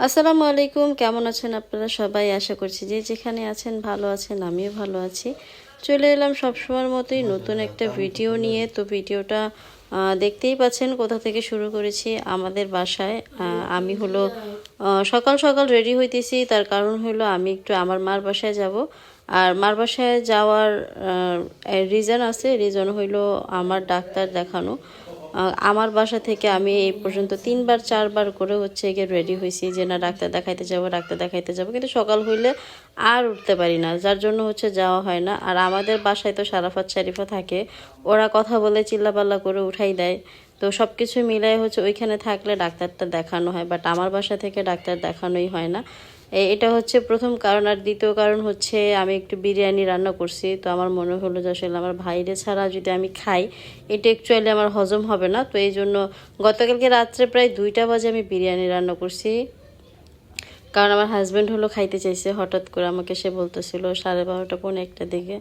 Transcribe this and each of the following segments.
আসসালামু আলাইকুম কেমন আছেন আপনারা সবাই? আশা করছি যে যেখানে আছেন ভালো আছেন, আমিও ভালো আছি। চলে এলাম সবসময়ের মতোই নতুন একটা ভিডিও নিয়ে। তো ভিডিওটা দেখতেই পাচ্ছেন কোথা থেকে শুরু করেছি আমাদের বাসায়। আমি হলো সকাল সকাল রেডি হইতেছি। তার কারণ হলো আমি একটু আমার মার বাসায় যাব। আর মার বাসায় যাওয়ার রিজন আছে। রিজন হইল আমার ডাক্তার দেখানো। আমার বাসা থেকে আমি এই পর্যন্ত তিনবার, চারবার করে হচ্ছে গিয়ে রেডি হয়েছি যে না, ডাক্তার দেখাইতে যাব, ডাক্তার দেখাইতে যাব। কিন্তু সকাল হইলে আর উঠতে পারি না, যার জন্য হচ্ছে যাওয়া হয় না। আর আমাদের বাসায় তো সারাফাত শারিফা থাকে, ওরা কথা বলে চিল্লাপাল্লা করে উঠাই দেয়। তো সব কিছু মিলাই হচ্ছে ওইখানে থাকলে ডাক্তারটা দেখানো হয় বাট আমার বাসা থেকে ডাক্তার দেখানোই হয় না। এটা হচ্ছে প্রথম কারণ, আর দ্বিতীয় কারণ হচ্ছে আমি একটু বিরিয়ানি রান্না করছি, তো আমার মনে হলো যে আসলে আমার ভাইরে ছাড়া যদি আমি খাই, এটা অ্যাকচুয়ালি আমার হজম হবে না, তো এই জন্য গতকালকে রাত্রে প্রায় দুইটা বাজে আমি বিরিয়ানি রান্না করছি। কারণ আমার হাজব্যান্ড হলো খাইতে চাইছে, হঠাৎ করে আমাকে সে বলতেছিল সাড়ে বারোটা পৌনে একটা দিকে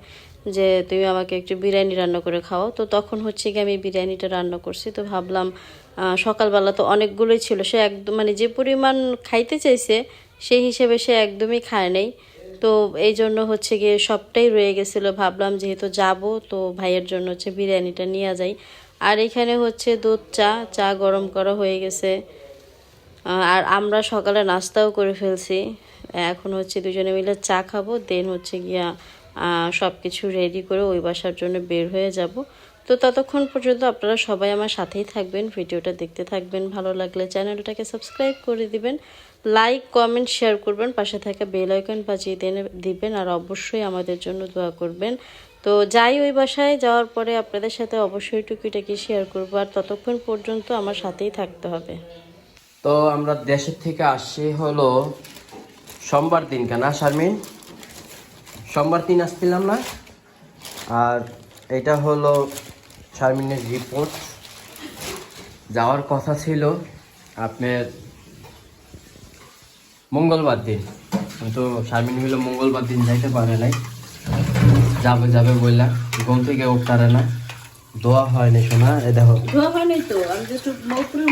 যে তুমি আমাকে একটু বিরিয়ানি রান্না করে খাও। তো তখন হচ্ছে কি আমি বিরিয়ানিটা রান্না করছি, তো ভাবলাম সকালবেলা তো অনেকগুলোই ছিল, সে একদম মানে যে পরিমাণ খাইতে চাইছে সেই হিসেবে সে একদমই খায় নাই। তো এই জন্য হচ্ছে গিয়ে সবটাই রয়ে গেছিল। ভাবলাম যেহেতু যাব, তো ভাইয়ের জন্য হচ্ছে বিরিয়ানিটা নিয়ে যাই। আর এখানে হচ্ছে দুধ, চা চা গরম করা হয়ে গেছে। আর আমরা সকালে নাস্তাও করে ফেলছি। এখন হচ্ছে দুজনে মিলে চা খাব, দেন হচ্ছে গিয়া সব কিছু রেডি করে ওই বাসার জন্য বের হয়ে যাব। তো ততক্ষণ পর্যন্ত আপনারা সবাই আমার সাথেই থাকবেন, ভিডিওটা দেখতে থাকবেন, ভালো লাগলে চ্যানেলটাকে সাবস্ক্রাইব করে দিবেন, লাইক, কমেন্ট, শেয়ার করবেন, পাশে থাকা বেল আইকন বাজিয়ে দেন, দিবেন, আর অবশ্যই আমাদের জন্য দোয়া করবেন। তো যাই ওই বাসায়, যাওয়ার পরে আপনাদের সাথে অবশ্যই টুকিটাকি শেয়ার করব, আর ততক্ষণ পর্যন্ত আমার সাথেই থাকতে হবে। তো আমরা দেশের থেকে আসছি হলো সোমবার দিন, কেনা শারমিন? সোমবার দিন আসছিলাম না? আর এটা হলো শারমিনের রিপোর্ট যাওয়ার কথা ছিল আপনার মঙ্গলবার দিন। কিন্তু শারমিন হলো মঙ্গলবার দিন যাইতে পারে নাই। যাবে যাবে বললাম ঘুম থেকে উঠতারে না। দোয়া হয়নি শোনা এ দেখো। ধোয়া হয়নি তো আমি জাস্ট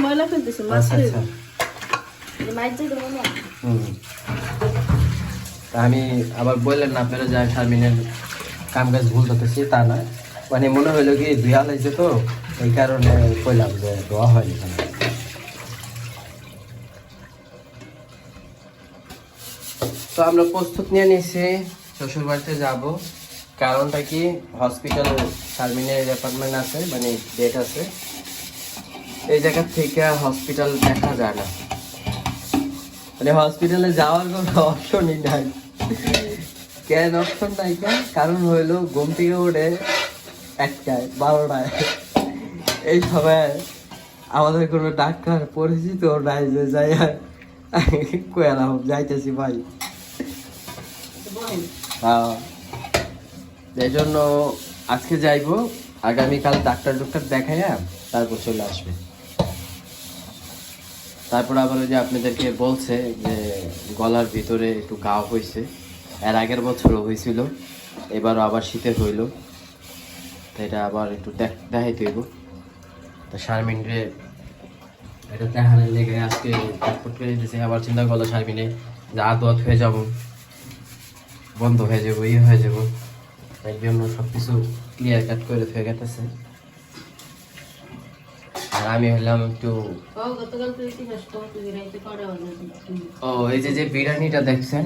ময়লা ফেলতেছি আচ্ছা আচ্ছা। মাছ। তা আমি আবার বললেন না আপনারা যা শারমিনের কাম কাজ ভুল করতেছি তা না মানে মনে হইল কি দুয়া লাগছে তো, এই কারণে কইলাম যে দোয়া হয়নি তো আমরা প্রস্তুত নিয়ে নিয়েছি শ্বশুর বাড়িতে যাব। কারণটা কি? হসপিটাল শারমিনের অ্যাপার্টমেন্ট আছে মানে ডেট আছে। এই জায়গা থেকে হসপিটাল দেখা যায় না। মানে হসপিটালে যাওয়ার কোনো অপশনই নাই। কেন অপশন নাই কেন? কারণ হইল ঘুম থেকে উঠে একটায়, বারোটায়। এই সময় আমাদের কোনো ডাক্তার পরিচিত নাই যে যাই আর কয়ালাম যাইতেছি ভাই। হ্যাঁ। এই জন্য আজকে যাইবো, আগামীকাল ডাক্তার ডক্টর দেখাইয়া তারপর চলে আসবে। তারপর আবার যে আপনাদেরকে বলছে যে গলার ভিতরে একটু গা হয়েছে। এর আগের বছরও হয়েছিল, এবারও আবার শীতে হইল। এটা আবার একটু দেখ দেখাইতে হইব। তো শারমিন রে এটা দেখানোর লেগে আজকে চটপট করে দিতেছে আবার চিন্তা করল শারমিনে যে আর দোয়াত হয়ে যাব বন্ধ হয়ে যাব ইয়ে হয়ে যাব। তাই জন্য সব কিছু ক্লিয়ার কাট করে হয়ে গেতেছে। আর আমি হলাম একটু ও এই যে যে বিরিয়ানিটা দেখছেন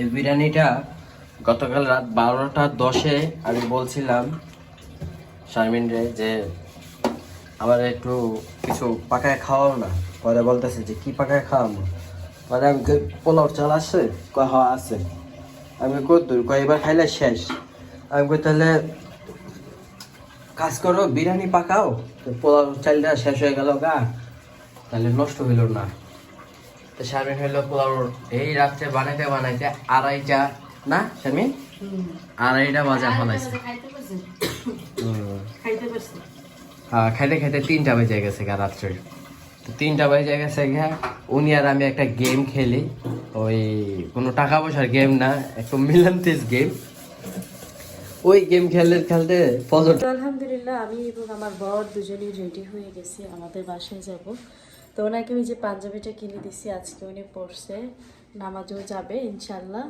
এই বিরিয়ানিটা গতকাল রাত বারোটা দশে আমি বলছিলাম শারমিন রে যে আমার একটু কিছু পাকায় খাওয়াও না। পরে বলতেছে যে, কি পাকায় খাওয়াবো? পরে আমি পোলাও চাল আছে? কয় হ্যাঁ আছে। আমি কই দূর? কয়, এবার খাইলে শেষ। আমি কই, তাহলে কাজ করো, বিরিয়ানি পাকাও। তো পোলাও চালটা শেষ হয়ে গেল গা। তাহলে নষ্ট হইল না। তো শারমিন হইল পোলাও এই রাত্রে বানাইতে বানাইতে আড়াইটা না শারমিন আড়াইটা বাজা ফলাইছে খাইতে পারছি হুম। খাইতে পারছি হ্যাঁ খাইতে খাইতে তিনটা বেজে গেছে গা রাত্রে। তো তিনটা বেজে গেছে গা উনি আর আমি একটা গেম খেলি। ওই কোনো টাকা পয়সার গেম না একটু মিলান্তিস গেম ওই গেম খেলতে খেলতে ফজর আলহামদুলিল্লাহ আমি এবং আমার বর দুজনেই রেডি হয়ে গেছি আমাদের বাসায় যাব। তো ওনাকে ওই যে পাঞ্জাবিটা কিনে দিছি আজকে উনি পড়ছে। নামাজও যাবে ইনশাল্লাহ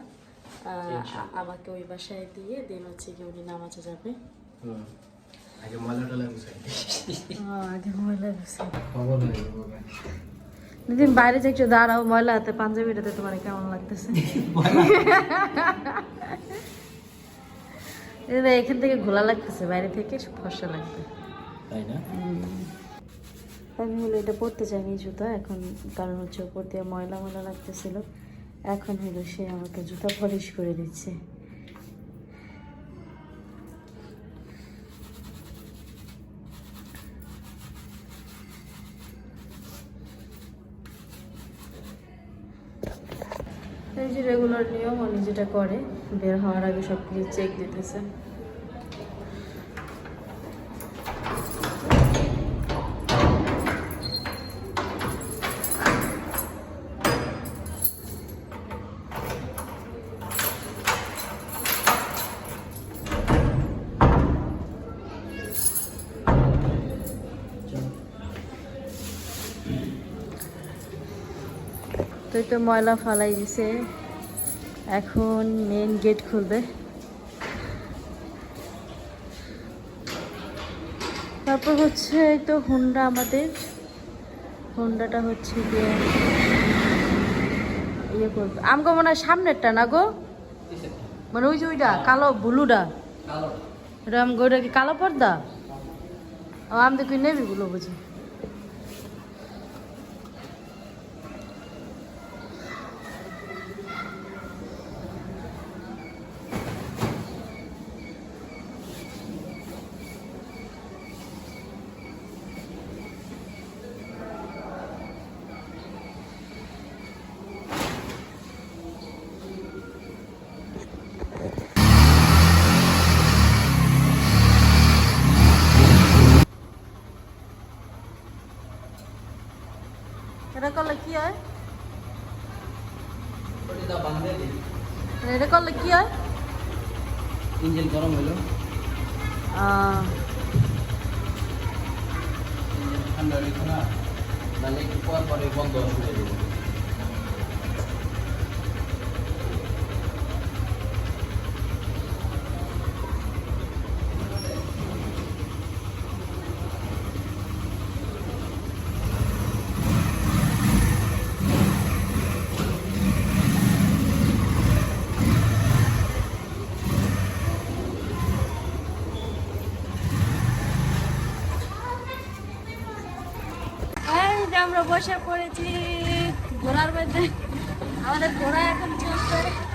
আমাকে ওই বাসায় দিয়ে দিন হচ্ছে কি উনি নামাজে যাবে আগে ময়লা আগে বাইরে যে একটু দাঁড়াও ময়লা হাতে পাঞ্জাবিটাতে তোমার কেমন লাগতেছে? এখান থেকে ঘোলা লাগতেছে বাইরে থেকে ফর্সা লাগবে। তাই না? আমি হলো এটা পরতে চাইনি জুতা এখন কারণ হচ্ছে উপর দিয়ে ময়লা ময়লা লাগতেছিল। এখন হলো সে আমাকে জুতা পলিশ করে দিচ্ছে। এই যে রেগুলার নিয়ম উনি যেটা করে, বের হওয়ার আগে সব কিছু চেক দিতেছে। তো ময়লা ফালাই দিছে। এখন মেন গেট খুলবে। তারপর হচ্ছে এই তো হুন্ডা আমাদের। হুন্ডাটা হচ্ছে গিয়ে ইয়ে করবে। আমগো মনে হয় সামনেরটা না গো? মানে ওই যে ওইটা কালো ব্লুটা? এটা আমগো ওইটা কি কালো পর্দা? ও আমি দেখি নেবি গুলো বুঝি এটা করলে কি হয় ওটা বান্ধে দিই এটা করলে কি হয়? ইঞ্জিন গরম হলো ঠান্ডা হইতো না নাহলে একটু পর পরে বন্ধ হয়ে আমরা বসে পড়েছি। ঘোড়ার মধ্যে। আমাদের ঘোড়া এখন চলছে।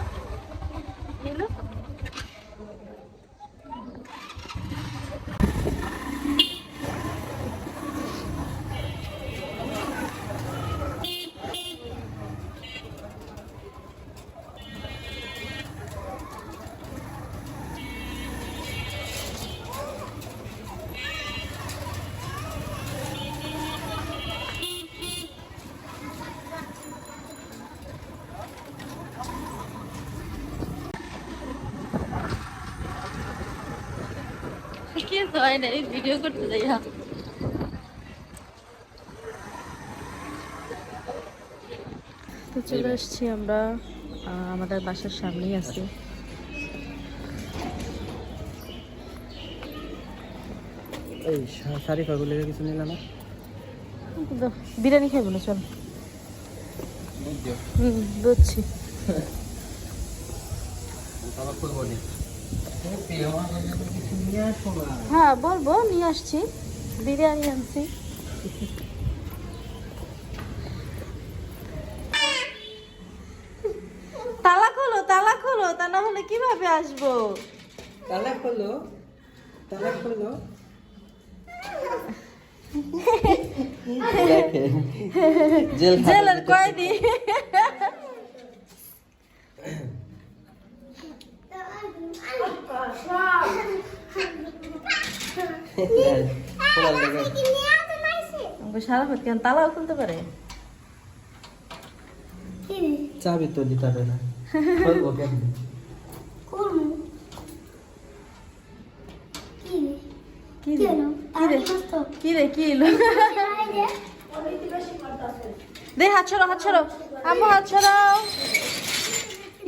হয় না ভিডিও করতে যাই হ্যাঁ। তো চলে আসছি আমরা আমাদের বাসার সামনেই আছি। এই শাড়ি কিছু নিলাম না? কিন্তু বিরিয়ানি খাইব না চল। হুম বুঝছি হ্যাঁ বলব নিয়ে আসছি। বিরিয়ানি আনছি। তালা খোলো তালা খোলো তা না হলে কীভাবে আসব? তালা খোলো তালা খোলো। জেলের কয়দি সারা ফট কেন? তালাও খুলতে পারে? চাবি তো দিতে হবে না। খুলবো কেমনি? কি রে? কি রে? কি রে? দে হাত ছড়ো হাত ছড়ো আম্মু হাত ছড়াও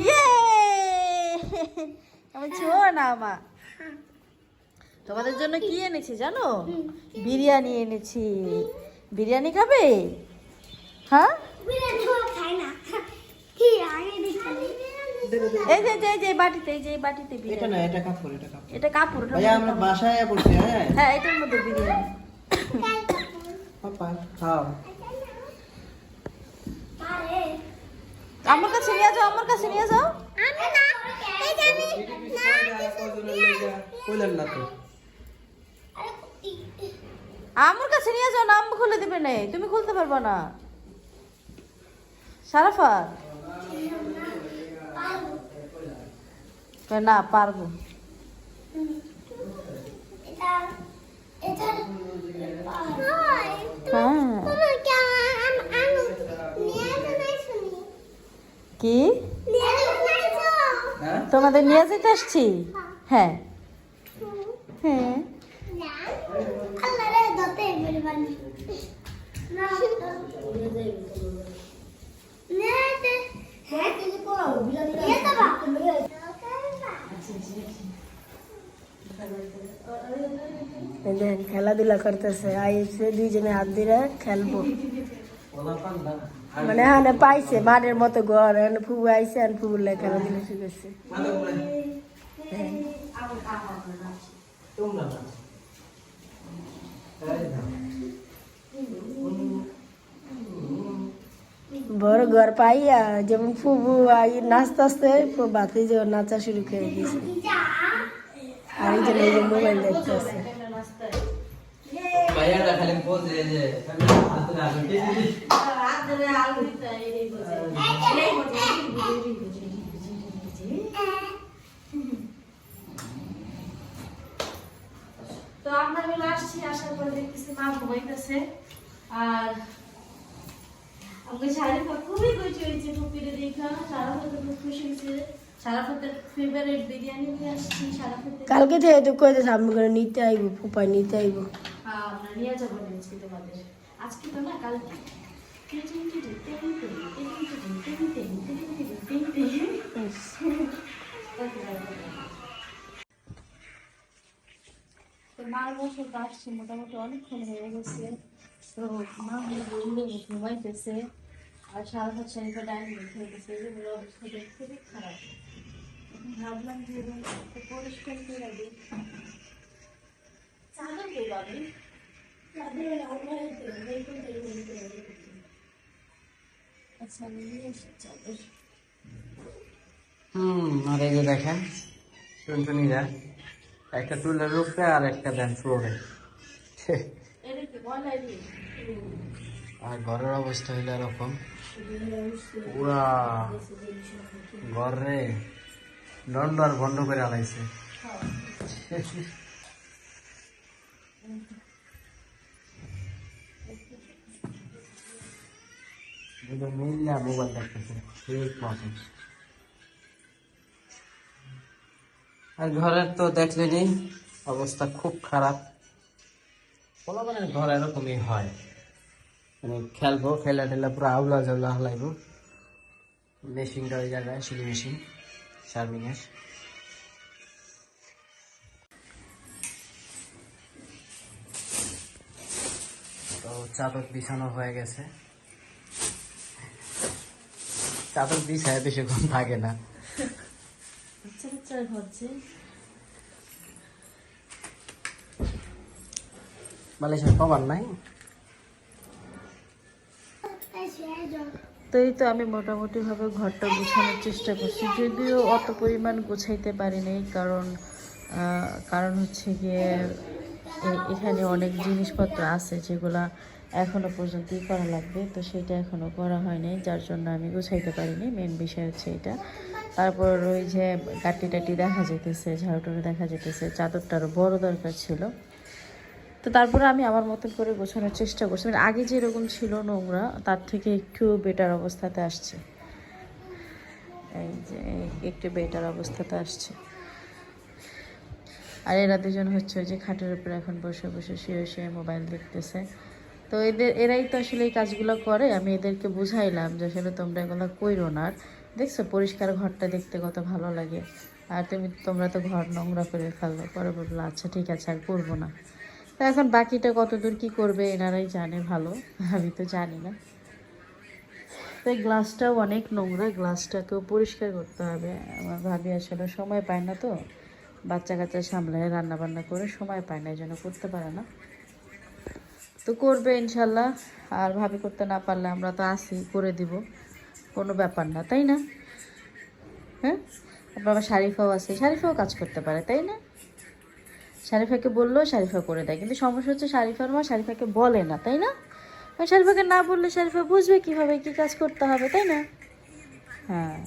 ইয়ে! আমি ছো না আমা তোমাদের জন্য কি এনেছি জানো? বিরিয়ানি এনেছি। বিরিয়ানি খাবে? হ্যাঁ? এই যে এই যে, যে বাটিতে এই যে বাটিতে এটা না এটা কাপড় এটা কাপড়। এটা কাপড় মধ্যে আমরা বাসায় পড়ছি হ্যাঁ? হ্যাঁ এটার মধ্যে বিরিয়ানি। পাপা খাও। আমার কাছে নিয়ে যাও আমার কাছে নিয়ে যাও। আমার কাছে নিয়ে যাও নাম খুলে দিবে না। তুমি খুলতে পারবে না। সারাফাত না, পারব কি হ্যাঁ তোমাদের নিয়ে যেতে আসছি? হ্যাঁ। হ্যাঁ। খেলাধুলা করতেছে। আইসে দুইজনে হাত দিয়ে খেলব। মানে হ্যাঁ পাইছে মাঠের মতো ঘর, এখানে ফুবু আইসে আর ফুবুর লাগে খেলাধুলা শিখেছে বড় ঘর পাইয়া যেমন ফুবু আই, নাচতে আসতে বাতি যে নাচা শুরু করে দিয়েছে। আর এই জন্য মোবাইল দেখতে আছে ভাইয়াটা খালি বলছে যে তো আমরা বেলা আসছি, আসার পর দেখতেছি মা ঘুমাইতেছে। আর আমাকে শারিফা খুবই খুশি হয়েছে টুপিরে দেখা সারাফাতে খুব খুশি হয়েছে। কালকে থেকে তো কইতে সামনে করে নিতে আইব ফুপাই নিতে আইব। আমরা নিয়ে যাব না আজকে তো না কালকে। তো মার বছর কাটছি মোটামুটি অনেকক্ষণ হয়ে গেছে। তো মা বললে ঘুমাইতেছে আর সারা বছর ডাইনিং গেছে যেগুলো দেখতে খারাপ। ভাবলাম যে পরিষ্কার করে দিই। চাদর পাবি চাদর আচ্ছা আমি নিয়ে চাদর। হুম আর এই যে দেখেন টুনটুনিরা একটা টুলের উপরে আর একটা দেন ফ্লোরে। আর ঘরের অবস্থা হইলে এরকম। পুরা ঘরে দণ্ড আর বন্ধ করে আলাইছে। আর ঘরের তো দেখলেনি অবস্থা খুব খারাপ। মানে ঘর এরকমই হয়। মানে খেলব খেলা টেলা পুরো আউলা জাউলা হলাইব মেশিনটা ওই জায়গায় সিলি মেশিন শার্মিংয়ের তো চাদর বিছানো হয়ে গেছে। চাদর বিছায় বেশিক্ষণ থাকে না। মালয়েশিয়ার কভার নাই। তো এই তো আমি মোটামুটিভাবে ঘরটা গোছানোর চেষ্টা করছি। যদিও অত পরিমাণ গোছাইতে পারি নাই, কারণ কারণ হচ্ছে গিয়ে এখানে অনেক জিনিসপত্র আছে যেগুলা এখনও পর্যন্তই করা লাগবে। তো সেটা এখনও করা হয়নি যার জন্য আমি গোছাইতে পারিনি। মেন বিষয় হচ্ছে এটা। তারপর ওই যে গাটি টাটি দেখা যেতেছে ঝাড়ুটারু দেখা যেতেছে চাদরটারও বড় দরকার ছিল। তো তারপরে আমি আমার মতন করে গোছানোর চেষ্টা করছি। মানে আগে যেরকম ছিল নোংরা, তার থেকে একটু বেটার অবস্থাতে আসছে। এই যে, একটু বেটার অবস্থাতে আসছে। আর এরা দুজন হচ্ছে যে খাটের উপরে এখন বসে বসে শুয়ে শুয়ে মোবাইল দেখতেছে। তো তো এদের, এরাই তো আসলে এই কাজগুলো করে, আমি এদেরকে বুঝাইলাম যে আসলে তোমরা এগুলো কইরো না। আর দেখছ, পরিষ্কার ঘরটা দেখতে কত ভালো লাগে। আর তুমি, তোমরা তো ঘর নোংরা করে ফেলল, পরে বলল আচ্ছা ঠিক আছে, আর করব না। তো এখন বাকিটা কতদূর কি করবে এনারাই জানে ভালো, আমি তো জানি না। তো এই গ্লাসটাও অনেক নোংরা, গ্লাসটাকেও পরিষ্কার করতে হবে। আমার ভাবি আসলে সময় পায় না তো, বাচ্চা কাচ্চা সামলায় রান্না বান্না করে সময় পায় না, এই জন্য করতে পারে না। তো করবে ইনশাল্লাহ, আর ভাবি করতে না পারলে আমরা তো আসি করে দিব। কোনো ব্যাপার না, তাই না? হ্যাঁ? আবার শারিফাও আছে, শারিফাও কাজ করতে পারে, তাই না? শারিফাকে বলল শারিফা করে দেয়। কিন্তু সমস্যা হচ্ছে শারিফার মা শারিফাকে বলে না, তাই না? শারিফাকে না বললে শারিফা বুঝবে কীভাবে কী কাজ করতে হবে, তাই না? হ্যাঁ।